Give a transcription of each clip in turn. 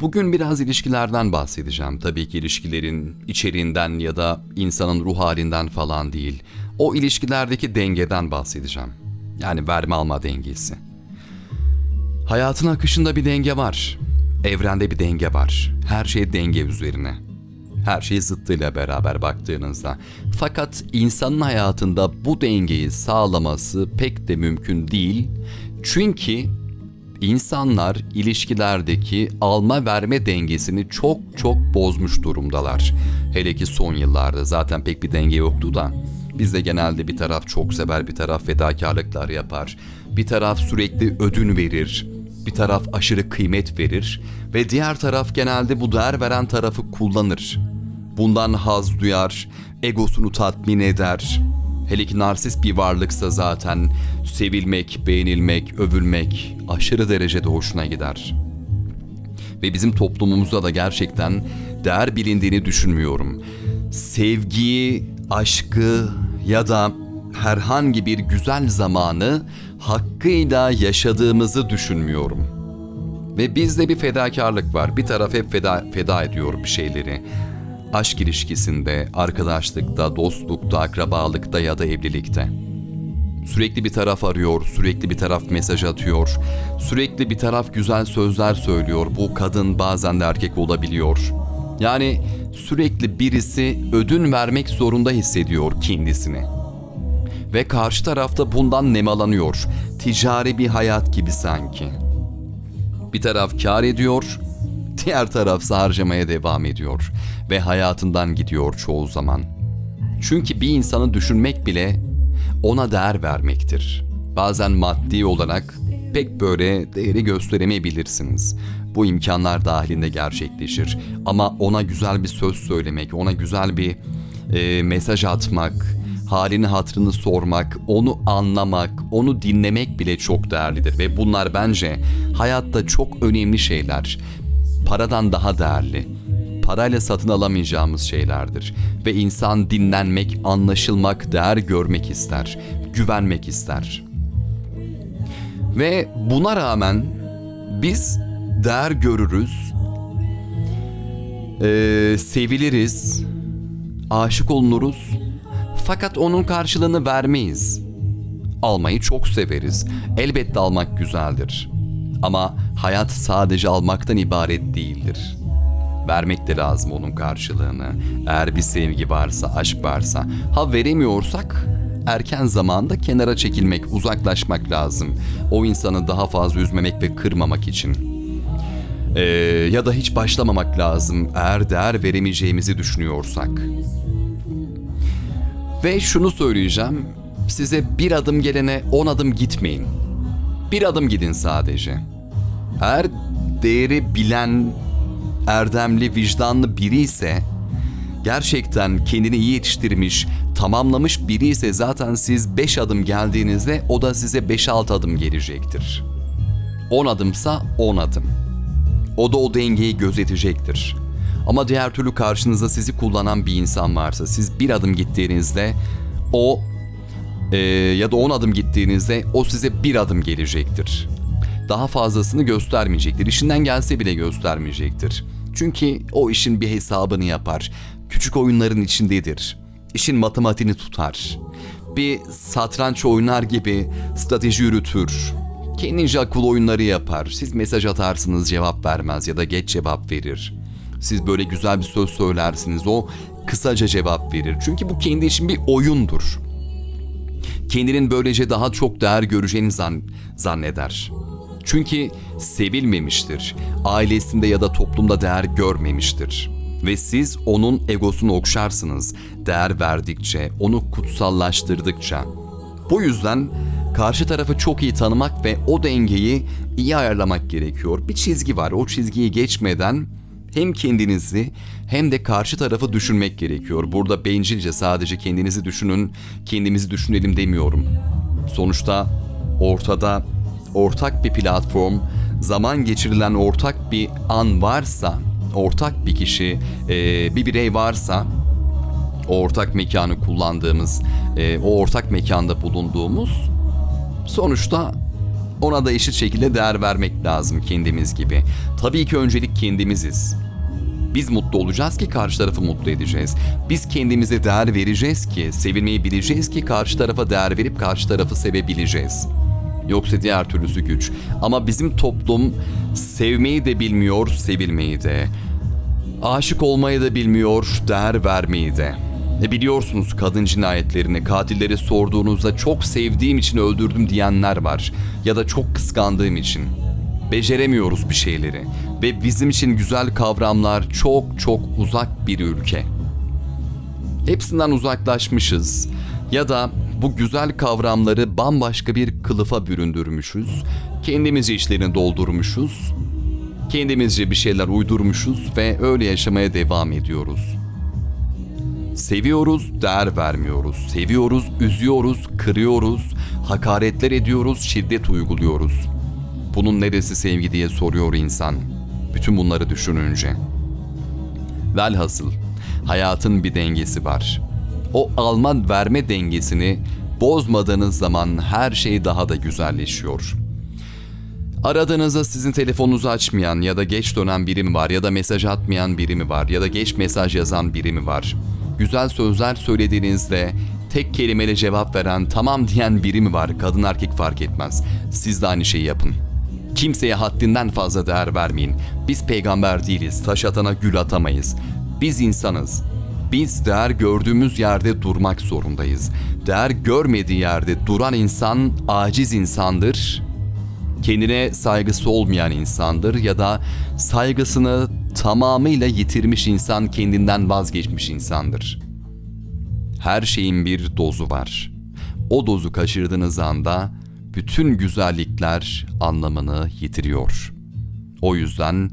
Bugün biraz ilişkilerden bahsedeceğim. Tabii ki ilişkilerin içeriğinden ya da insanın ruh halinden falan değil. O ilişkilerdeki dengeden bahsedeceğim. Yani verme alma dengesi. Hayatın akışında bir denge var. Evrende bir denge var. Her şey denge üzerine. Her şey zıttıyla beraber baktığınızda. Fakat insanın hayatında bu dengeyi sağlaması pek de mümkün değil. Çünkü insanlar ilişkilerdeki alma verme dengesini çok çok bozmuş durumdalar. Hele ki son yıllarda zaten pek bir denge yoktu da. Bizde genelde bir taraf çok sever, bir taraf fedakarlıklar yapar. Bir taraf sürekli ödün verir, bir taraf aşırı kıymet verir ve diğer taraf genelde bu değer veren tarafı kullanır. Bundan haz duyar, egosunu tatmin eder. Hele ki narsist bir varlıksa zaten sevilmek, beğenilmek, övülmek aşırı derecede hoşuna gider. Ve bizim toplumumuzda da gerçekten değer bilindiğini düşünmüyorum. Sevgiyi, aşkı ya da herhangi bir güzel zamanı hakkıyla yaşadığımızı düşünmüyorum. Ve bizde bir fedakarlık var. Bir taraf hep feda, feda ediyor bir şeyleri. Aşk ilişkisinde, arkadaşlıkta, dostlukta, akrabalıkta ya da evlilikte. Sürekli bir taraf arıyor, sürekli bir taraf mesaj atıyor, sürekli bir taraf güzel sözler söylüyor. Bu kadın bazen de erkek olabiliyor. Yani sürekli birisi ödün vermek zorunda hissediyor kendisini. Ve karşı tarafta bundan nemalanıyor. Ticari bir hayat gibi sanki. Bir taraf kar ediyor, diğer tarafsa harcamaya devam ediyor ve hayatından gidiyor çoğu zaman. Çünkü bir insanı düşünmek bile ona değer vermektir. Bazen maddi olarak pek böyle değeri gösteremeyebilirsiniz. Bu imkanlar dahilinde gerçekleşir. Ama ona güzel bir söz söylemek, ona güzel bir e, mesaj atmak, halini hatrını sormak, onu anlamak, onu dinlemek bile çok değerlidir. Ve bunlar bence hayatta çok önemli şeyler. Paradan daha değerli. Parayla satın alamayacağımız şeylerdir. Ve insan dinlenmek, anlaşılmak, değer görmek ister. Güvenmek ister. Ve buna rağmen biz değer görürüz, ee, seviliriz, aşık olunuruz. Fakat onun karşılığını vermeyiz. Almayı çok severiz. Elbette almak güzeldir. Ama hayat sadece almaktan ibaret değildir. Vermek de lazım onun karşılığını. Eğer bir sevgi varsa, aşk varsa. Ha veremiyorsak erken zamanda kenara çekilmek, uzaklaşmak lazım. O insanı daha fazla üzmemek ve kırmamak için. Ee, ya da hiç başlamamak lazım eğer değer veremeyeceğimizi düşünüyorsak. Ve şunu söyleyeceğim. Size bir adım gelene on adım gitmeyin. Bir adım gidin sadece. Eğer değeri bilen, erdemli, vicdanlı biri ise gerçekten kendini iyi yetiştirmiş, tamamlamış biri ise zaten siz 5 adım geldiğinizde o da size 5-6 adım gelecektir. 10 adımsa 10 adım. O da o dengeyi gözetecektir. Ama diğer türlü karşınızda sizi kullanan bir insan varsa siz bir adım gittiğinizde o e, ya da on adım gittiğinizde o size bir adım gelecektir. Daha fazlasını göstermeyecektir. İşinden gelse bile göstermeyecektir. Çünkü o işin bir hesabını yapar. Küçük oyunların içindedir. İşin matematiğini tutar. Bir satranç oynar gibi strateji yürütür. Kendince akıl oyunları yapar. Siz mesaj atarsınız cevap vermez ya da geç cevap verir. Siz böyle güzel bir söz söylersiniz o kısaca cevap verir. Çünkü bu kendi için bir oyundur. Kendinin böylece daha çok değer göreceğini zan zanneder. Çünkü sevilmemiştir. Ailesinde ya da toplumda değer görmemiştir. Ve siz onun egosunu okşarsınız değer verdikçe, onu kutsallaştırdıkça. Bu yüzden karşı tarafı çok iyi tanımak ve o dengeyi iyi ayarlamak gerekiyor. Bir çizgi var. O çizgiyi geçmeden hem kendinizi hem de karşı tarafı düşünmek gerekiyor. Burada bencilce sadece kendinizi düşünün, kendimizi düşünelim demiyorum. Sonuçta ortada ortak bir platform, zaman geçirilen ortak bir an varsa, ortak bir kişi, e, bir birey varsa, ortak mekanı kullandığımız, e, o ortak mekanda bulunduğumuz, sonuçta ona da eşit şekilde değer vermek lazım kendimiz gibi. Tabii ki öncelik kendimiziz. Biz mutlu olacağız ki karşı tarafı mutlu edeceğiz. Biz kendimize değer vereceğiz ki, sevilmeyi bileceğiz ki karşı tarafa değer verip karşı tarafı sevebileceğiz. Yoksa diğer türlüsü güç. Ama bizim toplum sevmeyi de bilmiyor, sevilmeyi de. Aşık olmayı da bilmiyor, değer vermeyi de. E biliyorsunuz kadın cinayetlerini, katilleri sorduğunuzda çok sevdiğim için öldürdüm diyenler var. Ya da çok kıskandığım için. Beceremiyoruz bir şeyleri. Ve bizim için güzel kavramlar çok çok uzak bir ülke. Hepsinden uzaklaşmışız. Ya da bu güzel kavramları bambaşka bir kılıfa büründürmüşüz. Kendimizce içlerini doldurmuşuz. Kendimizce bir şeyler uydurmuşuz ve öyle yaşamaya devam ediyoruz. Seviyoruz, değer vermiyoruz. Seviyoruz, üzüyoruz, kırıyoruz, hakaretler ediyoruz, şiddet uyguluyoruz. Bunun neresi sevgi diye soruyor insan. Bütün bunları düşününce. Velhasıl hayatın bir dengesi var. O alma verme dengesini bozmadığınız zaman her şey daha da güzelleşiyor. Aradığınızda sizin telefonunuzu açmayan ya da geç dönen biri mi var ya da mesaj atmayan biri mi var ya da geç mesaj yazan biri mi var? Güzel sözler söylediğinizde tek kelimeyle cevap veren tamam diyen biri mi var? Kadın erkek fark etmez. Siz de aynı şeyi yapın. Kimseye haddinden fazla değer vermeyin. Biz peygamber değiliz. Taş atana gül atamayız. Biz insanız. Biz değer gördüğümüz yerde durmak zorundayız. Değer görmediği yerde duran insan aciz insandır kendine saygısı olmayan insandır ya da saygısını tamamıyla yitirmiş insan kendinden vazgeçmiş insandır. Her şeyin bir dozu var. O dozu kaçırdığınız anda bütün güzellikler anlamını yitiriyor. O yüzden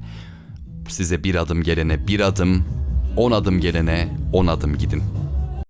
size bir adım gelene bir adım, on adım gelene on adım gidin.''